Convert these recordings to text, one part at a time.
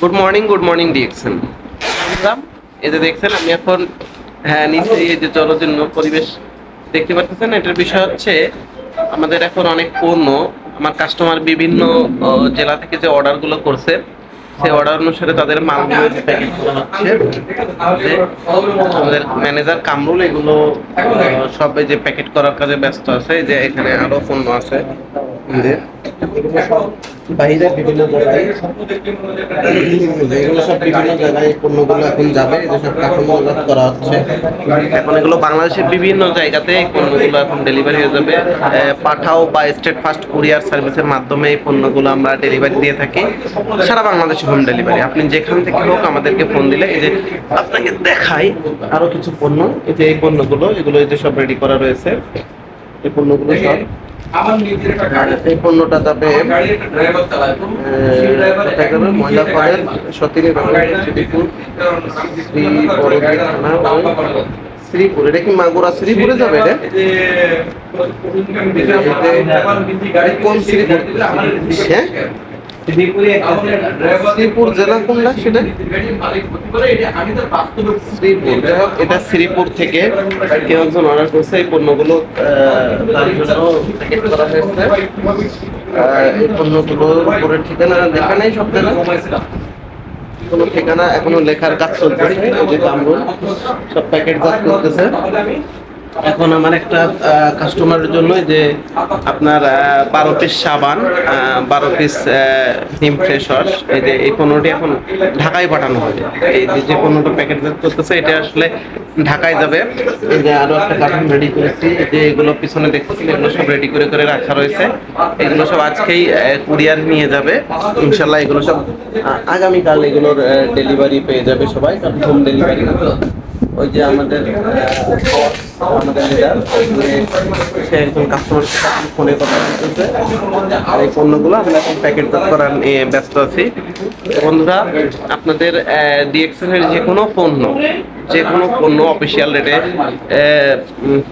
Good morning good morning DXN এই যে দেখছেন আমি এখন হ্যাঁ নিচে এই যে জলজন্য পরিবেশ দেখতে পাচ্ছেন এটার বিষয় হচ্ছে আমাদের এখন অনেক পণ্য আমার কাস্টমার বিভিন্ন জেলা থেকে যে অর্ডারগুলো করছে সেই অর্ডার অনুসারে তাদের মালগুলো প্যাকেট করা হচ্ছে আমাদের ম্যানেজার কামরুল এগুলো আহ, সব এই যে প্যাকেট করার কাজে ব্যস্ত আছে যে এখানে আরও পণ্য আছে। বাইরে বিভিন্ন জায়গায় এগুলো সব বিভিন্ন জায়গায় পণ্যগুলো এখন যাবে যে সব কাঠামোজাত করা হচ্ছে। এখন এগুলো বাংলাদেশের বিভিন্ন জায়গাতে এই পণ্যগুলো এখন ডেলিভারি হয়ে যাবে। পাঠাও বা স্টেট ফাস্ট কুরিয়ার সার্ভিসের মাধ্যমে এই পণ্যগুলো আমরা ডেলিভারি দিয়ে থাকি। সারা বাংলাদেশে হোম ডেলিভারি আপনি যেখান থেকে হোক আমাদেরকে ফোন দিলে, এই যে আপনাকে দেখাই আরও কিছু পণ্য। এই যে এই পণ্যগুলো, এগুলো এই যে সব রেডি করা রয়েছে। এই পণ্যগুলো সব এই পণ্যটা যাবে কোথায় যাবে ময়লা পাড়ের সতীনী শ্রীপুর। শ্রী বড়দিন থানা ওই শ্রীপুর এটা কি মাগুরা শ্রীপুরে যাবে রে কোন শ্রীপুর? হ্যাঁ? শ্রীপুর জেলা কোনটা শ্রীপুর এটা শ্রীপুর থেকে কেউ একজন অর্ডার এই পণ্যগুলো প্যাকেট করা হয়েছে উপরে ঠিকানা লেখা নেই সব কোনো ঠিকানা এখনও লেখার কাজ চলতেছে এই যে কামরুল সব করতেছে। এখন আমার একটা কাস্টমারের জন্য যে আপনার বারো পিস সাবান বারো পিস হিম ফ্রেশ ওয়াশ এই যে এই পণ্যটি এখন ঢাকায় পাঠানো হবে। এই যে পণ্যটা প্যাকেট করতেছে, এটা আসলে ঢাকায় যাবে। এই যে আরও একটা কার্টুন রেডি করেছি যে এগুলো পিছনে দেখতেছি, এগুলো সব রেডি করে করে রাখা রয়েছে। এগুলো সব আজকেই কুরিয়ার নিয়ে যাবে। ইনশাল্লাহ এগুলো সব আগামীকাল এগুলোর ডেলিভারি পেয়ে যাবে সবাই হোম ডেলিভারি ওই যে আমাদের আমাদের লিডার সে একজন কাস্টমার ফোনে কথা বলতেছে। আর এই পণ্যগুলো আমরা এখন প্যাকেট করার নিয়ে ব্যস্ত আছি। বন্ধুরা, আপনাদের ডিএক্সএল এর যে কোনো পণ্য যে কোনো পণ্য অফিসিয়াল রেটে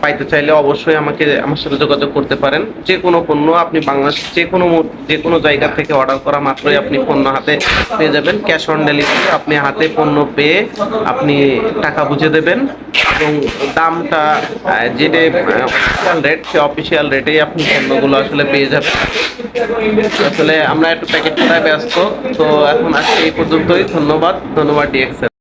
পাইতে চাইলে অবশ্যই আমাকে, আমার সাথে যোগাযোগ করতে পারেন। যে কোনো পণ্য আপনি বাংলাদেশ, যে কোনো যে কোনো জায়গা থেকে অর্ডার করা মাত্রই আপনি পণ্য হাতে পেয়ে যাবেন। ক্যাশ অন ডেলিভারি আপনি হাতে পণ্য পেয়ে আপনি টাকা বুঝে দেবেন এবং দামটা যেটা অফিসিয়াল রেট সে অফিসিয়াল রেটেই আপনি পণ্যগুলো আসলে পেয়ে যাবেন। আসলে আমরা একটু প্যাকেট করায় ব্যস্ত, তো এখন আজকে এই পর্যন্তই। ধন্যবাদ। ধন্যবাদ ডিএক্সএল